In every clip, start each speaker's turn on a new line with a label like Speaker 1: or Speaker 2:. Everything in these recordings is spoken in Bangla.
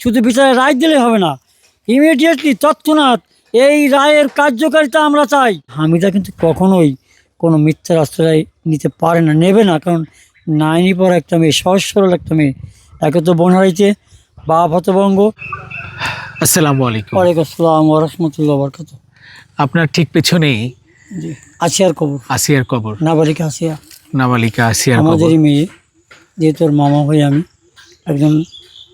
Speaker 1: শুধু বিচারে রায় দিলে হবে না। ইমিডিয়েটলি তৎক্ষণাৎ এই রায়ের কার্যকারিতা আমরা চাই। হামিদা কিন্তু কখনোই কোনো মিথ্যার আশ্রয় নিতে পারে না নেবে না। কারণ নাইনি পর একটা মেয়ে সহজ সরল একটা মেয়ে। একে তো বোন হারিয়েছে বাপ হতভঙ্গ।
Speaker 2: আসসালামু আলাইকুম।
Speaker 1: ওয়ালাইকুম আসসালাম রহমতুল্লাহ বরকাত
Speaker 2: আপনার ঠিক পেছনেই
Speaker 1: জি আসিয়ার খবর
Speaker 2: আসিয়ার কবর।
Speaker 1: নাবালিকা আসিয়া।
Speaker 2: নাবালিকা কবর
Speaker 1: আমাদেরই মেয়ে যেহেতু মামা হয়ে আমি একজন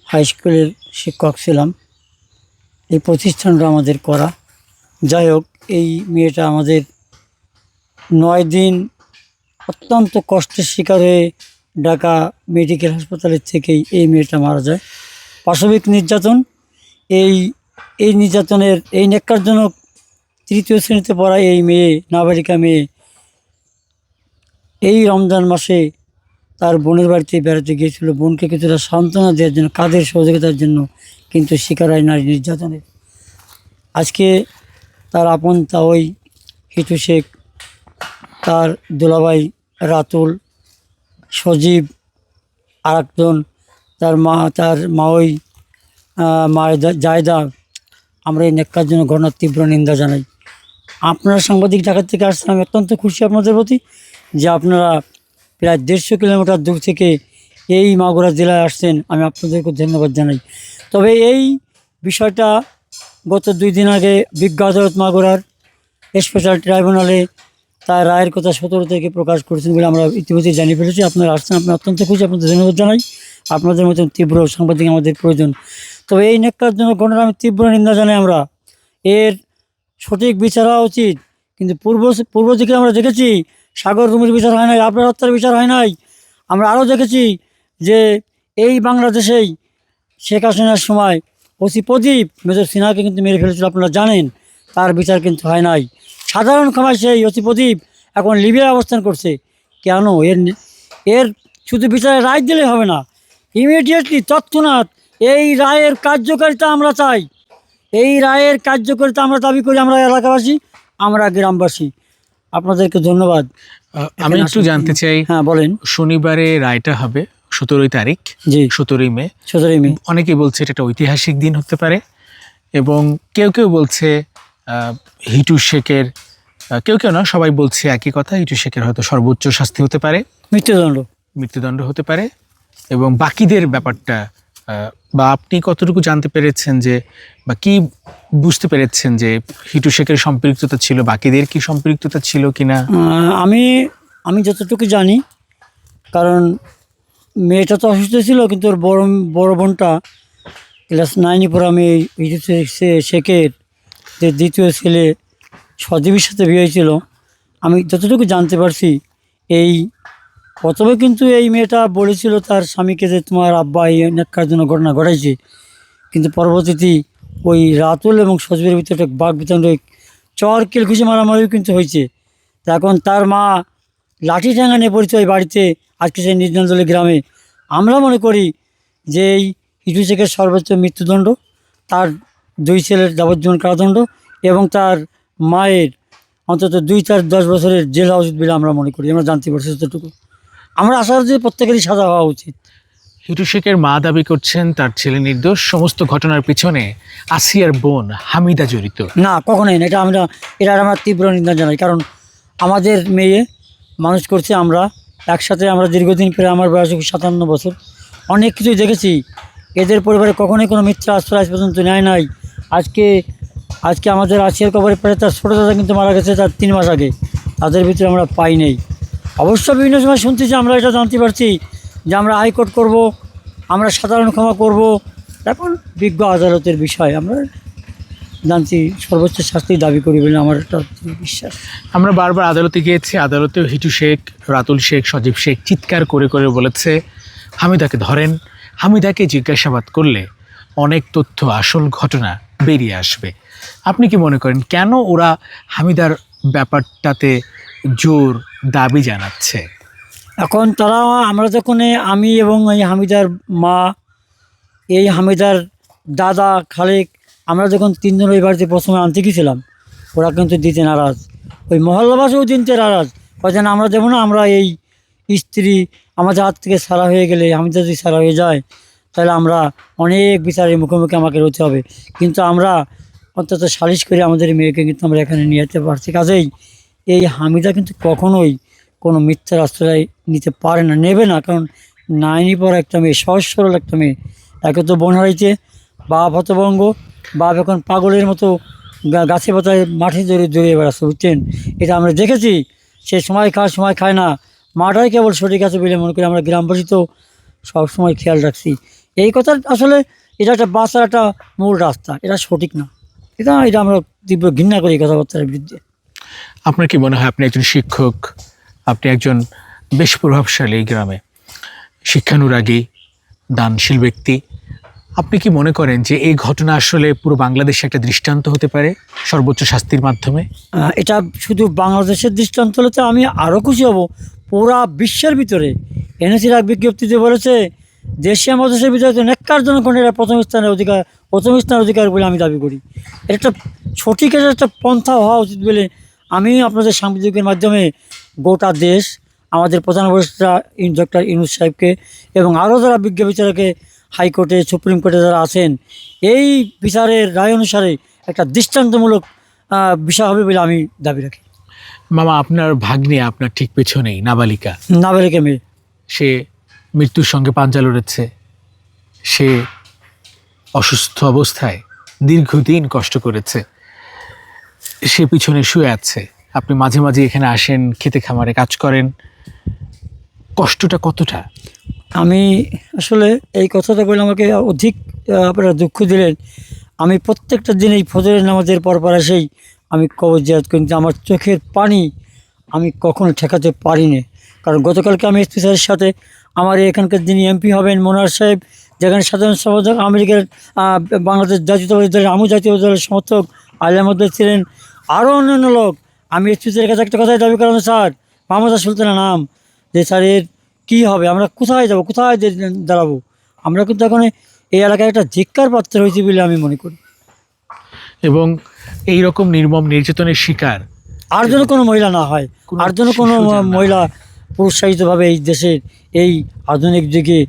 Speaker 1: হাই স্কুলের শিক্ষক ছিলাম। এই প্রতিষ্ঠানটা আমাদের করা। যাই হোক, এই মেয়েটা আমাদের নয় দিন অত্যন্ত কষ্টের শিকার হয়ে ঢাকা মেডিকেল হাসপাতালের থেকেই এই মেয়েটা মারা যায়। পাশবিক নির্যাতন। এই এই নির্যাতনের, এই নেককারজনক তৃতীয় শ্রেণীতে পড়া এই মেয়ে, নাবালিকা মেয়ে, এই রমজান মাসে তার বোনের বাড়িতে বেড়াতে গিয়েছিল। বোনকে কিছুটা সান্ত্বনা দেওয়ার জন্য কাদের সহযোগিতার জন্য কিন্তু শিকার হয় নারী নির্যাতনের। আজকে তার আপন তা ওই হিটু শেখ তার দুলাভাই রাতুল সজীব আর একজন তার মা তার মা ওই আহ, মায়ের জায়দা। আমরা এই নেককার জন্য ঘটনার তীব্র নিন্দা জানাই। আপনারা সাংবাদিক ঢাকা থেকে আসছেন আমি অত্যন্ত খুশি আপনাদের প্রতি যে আপনারা প্রায় দেড়শো কিলোমিটার দূর থেকে এই মাগুরা জেলায় আসছেন। আমি আপনাদেরকে ধন্যবাদ জানাই। তবে এই বিষয়টা গত দুই দিন আগে বিজ্ঞ আদালত মাগুরার স্পেশাল ট্রাইব্যুনালে তার রায়ের কথা সতেরো থেকে প্রকাশ করেছেন বলে আমরা ইতিমধ্যে জানিয়ে ফেলেছি। আপনারা আসছেন আপনি অত্যন্ত খুশি। আপনাদের ধন্যবাদ জানাই। আপনাদের মতন তীব্র সাংবাদিক আমাদের প্রয়োজন। তবে এই নেককার জন্য ঘটনা আমি তীব্র নিন্দা জানাই আমরা। এর সঠিক বিচার হওয়া উচিত, কিন্তু পূর্ব পূর্ব দিকে আমরা দেখেছি সাগর রুমের বিচার হয় নাই আপনার হত্যার বিচার হয় নাই। আমরা আরও দেখেছি যে এই বাংলাদেশেই শেখ হাসিনার সময় ওসি প্রদীপ মেজর সিনহাকে কিন্তু মেরে ফেলেছিল, আপনারা জানেন, তার বিচার কিন্তু হয় নাই। সাধারণ ক্ষমায় সেই ওসি প্রদীপ এখন লিবিয়ায় অবস্থান করছে। কেন? এর এর শুধু বিচারে রায় দিলে হবে না। ইমিডিয়েটলি তৎক্ষণাৎ এই রায়ের কার্যকারিতা আমরা চাই। এই রায়ের কার্যকারিতা আমরা দাবি করি, আমরা এলাকাবাসী, আমরা গ্রামবাসী। আপনাদেরকে ধন্যবাদ।
Speaker 2: আমি একটু জানতে চাই
Speaker 1: হ্যাঁ বলেন।
Speaker 2: শনিবারে রায়টা হবে সতেরোই তারিখ
Speaker 1: জি।
Speaker 2: সতেরোই মে।
Speaker 1: সতেরোই মেয়ে
Speaker 2: অনেকে বলছে এটা একটা ঐতিহাসিক দিন হতে পারে এবং কেউ কেউ বলছে হিটু শেখের কেউ কেউ না সবাই বলছে একই কথা হিটু শেখের হয়তো সর্বোচ্চ শাস্তি হতে পারে।
Speaker 1: মৃত্যুদণ্ড।
Speaker 2: মৃত্যুদণ্ড হতে পারে এবং বাকিদের ব্যাপারটা বা আপনি কতটুকু জানতে পেরেছেন যে, বা কি বুঝতে পেরেছেন যে হিটু শেখের সম্পৃক্ততা ছিল, বাকিদের কি সম্পৃক্ততা ছিল কি
Speaker 1: না আমি আমি যতটুকু জানি, কারণ মেয়েটা তো অসুস্থ ছিল, কিন্তু ওর বড় বড় বোনটা ক্লাস নাইনে পরে আমি হিটু শেখের যে দ্বিতীয় ছেলে সজীবের সাথে বিয়ে হয়েছিল। আমি যতটুকু জানতে পারছি, এই প্রথমে কিন্তু এই মেয়েটা বলেছিল তার স্বামীকে যে তোমার আব্বা এই জন্য ঘটনা ঘটাইছে। কিন্তু পরবর্তীতে ওই রাতুল এবং সজীবের ভিতরে একটা বাঘ বিতরণ চর খুশি মারামারিও কিন্তু হয়েছে। এখন তার মা লাঠি ঠ্যাঙ্গা নিয়ে ওই বাড়িতে আজকে সেই নির্জনদলী গ্রামে। আমরা মনে করি যে এই হিটু শেখের সর্বোচ্চ মৃত্যুদণ্ড, তার দুই ছেলের যাবজ্জীবন কারাদণ্ড এবং তার মায়ের অন্তত দুই চার দশ বছরের জেল উচিত বলে আমরা মনে করি। আমরা জানতে পারছি যতটুকু। আমরা আশা করি যে প্রত্যেকেরই সাজা হওয়া উচিত।
Speaker 2: হিটু শেখের মা দাবি করছেন তার ছেলে নির্দোষ। সমস্ত ঘটনার পিছনে আসিয়ার বোন হামিদা জড়িত।
Speaker 1: না কখনোই না। এটা আমরা এটা আমরা তীব্র নিন্দা জানাই। কারণ আমাদের মেয়ে মানুষ করছে আমরা। একসাথে আমরা দীর্ঘদিন প্রায় আমার বয়স সাতান্ন বছর। অনেক কিছুই দেখেছি। এদের পরিবারে কখনোই কোনো মিথ্যা আশ্রয় আজ পর্যন্ত নেয় নাই। আজকে আজকে আমাদের আশিয়ার কবরে পরে তার ছোটো দাদা কিন্তু মারা গেছে তার তিন মাস আগে। তাদের ভিতরে আমরা পাই নেই। অবশ্য বিভিন্ন সময় শুনছি যে আমরা এটা জানতে পারছি যে আমরা হাইকোর্ট করব, আমরা সাধারণ ক্ষমা করব। এখন বিজ্ঞ আদালতের বিষয়, আমরা জানছি সর্বোচ্চ শাস্তি দাবি করি বলে আমার একটা বিশ্বাস।
Speaker 2: আমরা বারবার আদালতে গিয়েছি, আদালতেও হিটু শেখ, রাতুল শেখ, সজীব শেখ চিৎকার করে করে বলেছে, হামিদাকে ধরেন, হামিদাকে জিজ্ঞাসাবাদ করলে অনেক তথ্য, আসল ঘটনা বেরিয়ে আসবে। আপনি কি মনে করেন, কেন ওরা হামিদার ব্যাপারটাতে জোর দাবি জানাচ্ছে।
Speaker 1: এখন তারা, আমরা যখন আমি এবং এই হামিদার মা, এই হামিদার দাদা খালেক, আমরা যখন তিনজন ওই বাড়িতে প্রথমে আনতে গেছিলাম ওরা কিন্তু দিতে নারাজ। ওই মহল্লাবাসীও দিনতে নারাজ। বলছেন আমরা দেবো না, আমরা এই স্ত্রী, আমাদের হাত থেকে সারা হয়ে গেলে হামিদা যদি সারা হয়ে যায়, তাহলে আমরা অনেক বিচারের মুখোমুখি আমাকে হতে হবে। কিন্তু আমরা অন্তত সালিশ করে আমাদের মেয়েকে কিন্তু আমরা এখানে নিয়ে যেতে পারছি। কাজেই এই হামিদা কিন্তু কখনোই কোনো মিথ্যার আশ্রয় নিতে পারে না, নেবে না। কারণ নাইনি পড়া একটা মেয়ে, সহজ সরল একটা মেয়ে। একে তো বোন হারাইছে, বাপ হতভঙ্গ বাপ এখন পাগলের মতো গাছে পাতায় মাঠে দৌড়ে দৌড়ে বেড়াচ্ছে, বুঝছেন? এটা আমরা দেখেছি। সে সময় খায় সময় খায় না। মাটাই কেবল সঠিক আছে বলে মনে করি আমরা গ্রামবাসী তো সবসময় খেয়াল রাখছি। এই কথা আসলে এটা একটা বাঁচার একটা মূল রাস্তা, এটা সঠিক না। এটা এটা আমরা তীব্র ঘৃণা করি কথাবার্তার বিরুদ্ধে।
Speaker 2: আপনার কি মনে হয় আপনি একজন শিক্ষক? আপনি একজন বেশ প্রভাবশালী গ্রামে শিক্ষানুরাগী, দানশীল ব্যক্তি। আপনি কি মনে করেন যে এই ঘটনা আসলে পুরো বাংলাদেশে একটা দৃষ্টান্ত হতে পারে সর্বোচ্চ শাস্তির মাধ্যমে?
Speaker 1: এটা শুধু বাংলাদেশের দৃষ্টান্ত হলে তো আমি আরও খুশি হব। পুরা বিশ্বের ভিতরে এনএসির এক বিজ্ঞপ্তিতে বলেছে দেশীয় মহাদেশের ভিতরে তো নেককার জনগণের এরা প্রথম স্থানের অধিকার, প্রথম স্থানের অধিকার বলে আমি দাবি করি। এটা একটা সঠিকের একটা পন্থা হওয়া উচিত বলে আমি আপনাদের সাংবাদিকের মাধ্যমে গোটা দেশ আমাদের প্রধান উপদেষ্টা ডক্টর ইনুস সাহেবকে এবং আরও যারা বিজ্ঞ বিচারকে হাইকোর্টে সুপ্রিম কোর্টে যারা আছেন এই বিচারের রায় অনুসারে একটা দৃষ্টান্তমূলক বিষয় হবে বলে আমি দাবি রাখি।
Speaker 2: মামা আপনার ভাগ্নে আপনার ঠিক পেছনেই নাবালিকা।
Speaker 1: নাবালিকা মেয়ে।
Speaker 2: সে মৃত্যুর সঙ্গে পাঞ্জা লড়েছে। সে অসুস্থ অবস্থায় দীর্ঘদিন কষ্ট করেছে। সে পিছনে শুয়ে আছে। আপনি মাঝে মাঝে এখানে আসেন, খেতে খামারে কাজ করেন। কষ্টটা কতটা?
Speaker 1: আমি আসলে এই কথাটা বলে আমাকে অধিক আপনারা দুঃখ দিলেন। আমি প্রত্যেকটা দিন এই ফজরের নামাজের পর পর আসেই আমি কবর জিয়াদ করি আমার চোখের পানি আমি কখনো ঠেকাতে পারিনি। কারণ গতকালকে আমি এসপি সাথে আমার এখানকার যিনি এমপি হবেন, মোনার সাহেব, যেখানে সাধারণ সম্পাদক আমেরিকার বাংলাদেশ জাতীয়তাবাদী দলের আমু জাতীয় দলের সমর্থক আলিয়ামদ্দ ছিলেন আরও অন্যান্য লোক। আমি এসপি স্যারের কাছে একটা কথাই দাবি করলাম স্যার। মাহমুদা সুলতানা নাম। যে স্যার এর কী হবে? আমরা কোথায় যাব? কোথায় দাঁড়াবো? আমরা কিন্তু এখন এই এলাকায় একটা ধিক্কার পাত্র হয়েছি বলে আমি মনে করি।
Speaker 2: এবং এই রকম নির্মম নির্যাতনের শিকার
Speaker 1: আর যেন কোনো মহিলা না হয় আর যেন কোনো মহিলা প্রোৎসাহিতভাবে এই দেশের এই আধুনিক যুগে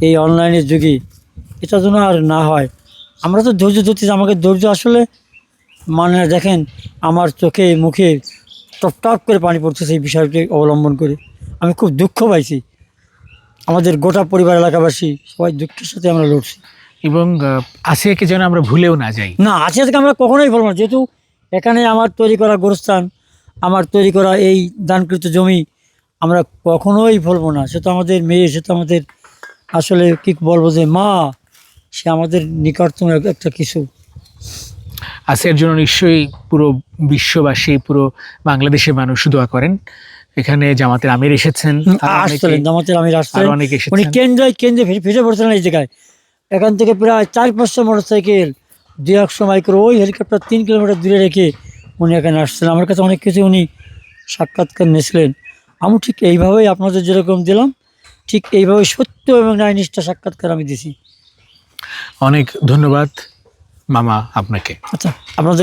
Speaker 1: এই অনলাইনের যুগে এটা যেন আর না হয়। আমরা তো ধৈর্য ধরতেছি আমাকে ধৈর্য আসলে মানে দেখেন আমার চোখে মুখে টপ টপ করে পানি পড়ছে সেই বিষয়টি অবলম্বন করে। আমি খুব দুঃখ পাইছি। আমাদের গোটা পরিবার এলাকাবাসী সবাই দুঃখের সাথে আমরা লড়ছি।
Speaker 2: এবং আসিয়াকে যেন আমরা ভুলেও না যাই।
Speaker 1: না আছে আজকে আমরা কখনোই বলব না। যেহেতু এখানে আমার তৈরি করা গোরস্থান আমার তৈরি করা এই দানকৃত জমি আমরা কখনোই বলব না। সে তো আমাদের মেয়ে সে তো আমাদের আসলে কি বলব যে মা সে আমাদের নিকটতম এক- একটা কিছু।
Speaker 2: আসিয়ার জন্য নিশ্চয়ই পুরো বিশ্ববাসী পুরো বাংলাদেশের মানুষ দোয়া করেন। এখানে জামাতের আমির এসেছেন
Speaker 1: আসছিলেন জামাতের আমির আসছিলেন
Speaker 2: অনেকে
Speaker 1: উনি
Speaker 2: এসেছেন
Speaker 1: কেন্দ্রে কেন্দ্রে ফে- ফেসে পড়ছিলেন এই জায়গায়। এখান থেকে প্রায় চার পাঁচশো মোটর সাইকেল দুই একশো মাইক্রো ওই হেলিকপ্টার তিন কিলোমিটার দূরে রেখে উনি এখানে আসছেন। আমার কাছে অনেক কিছু উনি সাক্ষাৎকার নিয়েছিলেন। আমি ঠিক এইভাবেই আপনাদের যেরকম দিলাম ঠিক এইভাবে সত্য এবং ন্যায়নিষ্ঠা সাক্ষাৎকার আমি দিছি।
Speaker 2: অনেক ধন্যবাদ। মামা আপনাকে।
Speaker 1: আচ্ছা আপনাদের